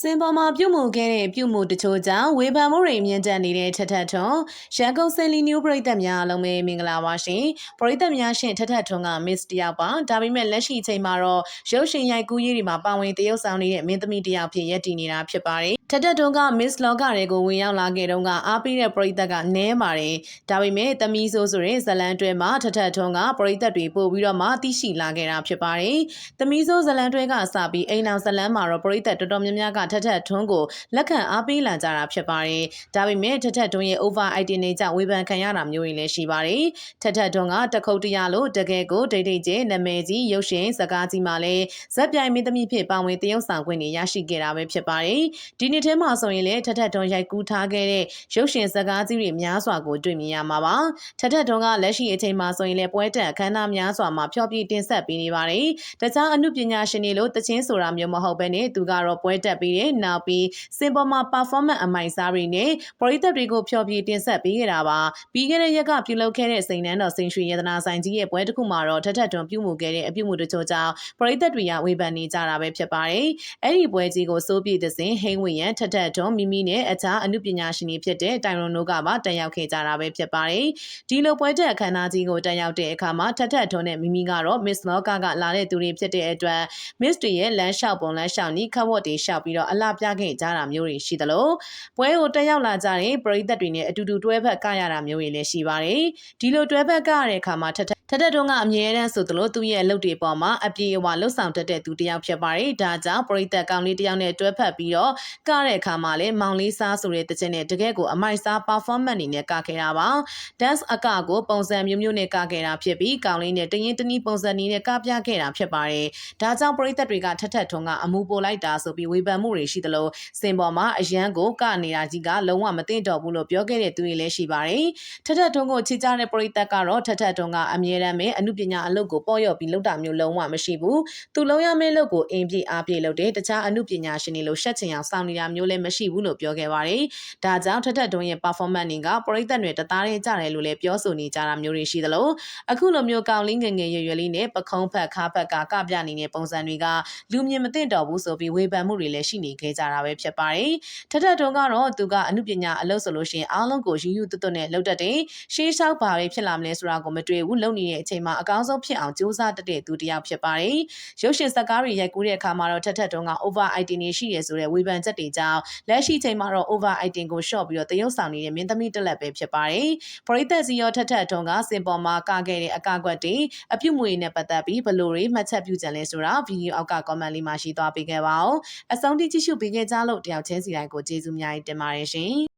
စင်ပေါ်မှာပြုတ်မှုခဲ့တဲ့ပြုတ်မှုတချို့ကြောင့်ဝေဖန်မှုတွေမြင့်တက်နေတဲ့ထက်ထက်ထွန်းရန်ကုန်စင်လီနျူပရိသတ်များအလုံးပဲမင်္ဂလာပါရှင်ပရိသတ်များရှင်ထက်ထက်ထွန်းက miss တယောက်ပါဒါပေမဲ့လက်ရှိအချိန်မှာတော့ရုပ်ရှင်ရိုက်ကူးရေးတွေမှာပါဝင်တရုပ်ဆောင်နေတဲ့မင်းသမီးတယောက်ဖြစ်ရည်တည်နေတာဖြစ်ပါတယ်ထက်ထက်ထွန်းက miss လောကတွေကိုဝင်ရောက်လာခဲ့တုန်းကအားပေးတဲ့ပရိသတ်ကနည်းပါတယ်ဒါပေမဲ့သမီးဆိုးဆိုတဲ့ဇလန်တွဲမှာထက်ထက်ထွန်းကပရိသတ်တွေပို့ပြီးတော့မှသိရှိလာခဲ့တာဖြစ်ပါတယ်သမီးဆိုးဇလန်တွဲကစပြီးအိမ်အောင်ဇလန်မှာတော့ပရိသတ်တော်တော်များများကထက်ထက်ထွန်းကိုလက်ခံအားပေးလာကြတာဖြစ်ပါတယ်။ဒါပေမဲ့ထက်ထက်ထွန်းရဲ့ over item တွေကြောင့်ဝေဖန်ခံရတာမျိုးတွေလည်းရှိပါတယ်။ထက်ထက်ထွန်းကတခုတ်တရလို့တကယ်ကိုဒိတ်ဒိတ်ကျနာမည်ကြီးရုပ်ရှင်စကားကြီးမှာလည်းဇက်ပြိုင်မင်းသမီးဖြစ်ပါဝင်တရုပ်ဆောင်ခွင့်တွေရရှိခဲ့တာပဲဖြစ်ပါတယ်။ဒီနေ့ထဲမှာဆိုရင်လည်းထက်ထက်ထွန်းရိုက်ကူးထားခဲ့တဲ့ရုပ်ရှင်စကားကြီးတွေများစွာကိုတွေ့မြင်ရမှာပါ။ထက်ထက်ထွန်းကလက်ရှိအချိန်မှာဆိုရင်လည်းပွဲတက်အခမ်းအနားများစွာမှာဖျော်ဖြေတင်ဆက်ပေးနေပါတယ်။တခြားအမှုပညာရှင်တွေလို့တချင်းဆိုတာမျိုးမဟုတ်ဘဲနဲ့သူကတော့ပွဲတက်ပြီးတဲ့နောက်ပြီးစင်ပေါ်မှာ performance အမိုင်စားတွေနဲ့ပရိသတ်တွေကိုဖျော်ဖြေတင်ဆက်ပေးခဲ့တာပါပြီးခဲ့တဲ့ရက်ကပြုလုပ်ခဲ့တဲ့စိန်နန်းတော်စိန်ရွှေရတနာဆိုင်ကြီးရဲ့ပွဲတစ်ခုမှာတော့ထထတွန်ပြုမှုခဲ့တဲ့အပြုမှုတချို့ကြောင့်ပရိသတ်တွေကဝေဖန်နေကြတာပဲဖြစ်ပါတယ်အဲ့ဒီပွဲကြီးကိုစိုးပြည့်တဲ့စဉ်ဟိန်းဝေရန်ထထတွန်မိမိနဲ့အခြားအမှုပညာရှင်တွေဖြစ်တဲ့တိုင်ရွန်တို့ကပါတက်ရောက်ခဲ့ကြတာပဲဖြစ်ပါတယ်ဒီလိုပွဲတက်အခမ်းအနားကြီးကိုတက်ရောက်တဲ့အခါမှာထထတွန်နဲ့မိမိကတော့ Miss Loka ကလာတဲ့သူတွေဖြစ်တဲ့အတွက် Miss တွေရဲ့လမ်းလျှောက်ပုံလမ်းလျှောက်နီးခတ်ဝတ်တွေလျှောက်ပြီးတော့အလှပြခဲ့ကြတာမျိုးတွေရှိသလိုပွဲကိုတက်ရောက်လာကြတဲ့ပရိသတ်တွေနဲ့အတူတူတွဲဖက်ကရတာမျိုးတွေလည်းရှိပါတယ်ဒီလိုတွဲဖက်ကရတဲ့အခါမှာထထ ထထတုံးကအမြဲတမ်းဆိုသလိုသူ့ရဲ့အလုပ်တွေပေါ်မှာအပြေအဝလှုပ်ဆောင်တတ်တဲ့သူတစ်ယောက်ဖြစ်ပါတယ်ဒါကြောင့်ပရိသတ်ကောင်းလေးတစ်ယောက်နဲ့တွဲဖက်ပြီးတော့ကတဲ့အခါမှာလည်းမောင်လေးစားဆိုတဲ့တခြင်းနဲ့တကယ်ကိုအမိုက်စား performance အနေနဲ့ကခဲ့တာပါ dance အကကိုပုံစံမျိုးမျိုးနဲ့ကခဲ့တာဖြစ်ပြီးကောင်းလေးနဲ့တရင်တနည်းပုံစံနည်းနဲ့ကပြခဲ့တာဖြစ်ပါတယ်ဒါကြောင့်ပရိသတ်တွေကထထထုံကအမှုပိုလိုက်တာဆိုပြီးဝေဖန်မှုတွေရှိသလိုစင်ပေါ်မှာအရန်ကိုကနေတာကြီးကလုံးဝမသိတော့ဘူးလို့ပြောခဲ့တဲ့သူတွေလည်းရှိပါတယ်ထထထုံကိုချစ်ကြတဲ့ပရိသတ်ကတော့ထထထုံကအမြဲတမ်းပဲအမှုပညာအလုပ်ကိုပေါ့ရော့ပြီးလုပ်တာမျိုးလုံးဝမရှိဘူးသူလုံးရမယ့်လုပ်ကိုအင်ပြည့်အားပြည့်လုပ်တယ်တခြားအမှုပညာရှင်တွေလိုရှက်ချင်အောင်စောင့်နေတာမျိုးလည်းမရှိဘူးလို့ပြောခဲ့ပါတယ်ဒါကြောင့်ထထထုံရဲ့ performance တွေကပရိသတ်တွေတသားတည်းကြတယ်လို့လည်းပြောဆိုနေကြတာမျိုးတွေရှိသလိုအခုလိုမျိုးကောင်းလင်းငယ်ငယ်ရွယ်ရွယ်လေးနဲ့ပခုံးဖက်ခါဖက်ကကပြနေတဲ့ပုံစံတွေကလူမြင်မသိတော့ဘူးဆိုပြီးဝေဖန်မှုတွေလည်းရှိနေခဲ့ကြတာပဲဖြစ်ပါတယ်ထထထုံကတော့သူကအမှုပညာအလုပ်ဆိုလို့ရှိရင်အားလုံးကိုယူယူတွတ်တွတ်နဲ့လုပ်တတ်တယ်ရှေးလျှောက်ပါပဲဖြစ်လာမလဲဆိုတာကိုမတွေ့ဘူးလုပ်နေတဲ့အချိန်မှာအကောင်းဆုံးဖြစ်အောင်ကြိုးစားတတ်တဲ့သူတစ်ယောက်ဖြစ်ပါတယ်ရုပ်ရှင်ဇာတ်ကားတွေရိုက်ကူးတဲ့အခါမှာတော့ထထထုံက over item တွေရှိရဆိုတဲ့ဝေဖန်ချက်တွေကြောင့်လက်ရှိချိန်မှာတော့ over item ကို short ပြီးတော့တရုပ်ဆောင်နေတဲ့မင်းသမီးတက်လက်ပဲဖြစ်ပါတယ်ပရိသတ်စီရောထထထုံကစင်ပေါ်မှာကခဲ့တဲ့အကကွက်တွေအပြုတ်မွေနဲ့ပတ်သက်ပြီးဘလို့တွေမှတ်ချက်ပြုကြလဲဆိုတာဗီဒီယိုအောက်က comment လေးမှာရှိသွားပေးခဲ့ပါဦးအဆုံးထိကြည့်ရှုပေးခဲ့ကြလို့တယောက်ချင်းစီတိုင်းကိုကျေးဇူးများတင်ပါတယ်ရှင်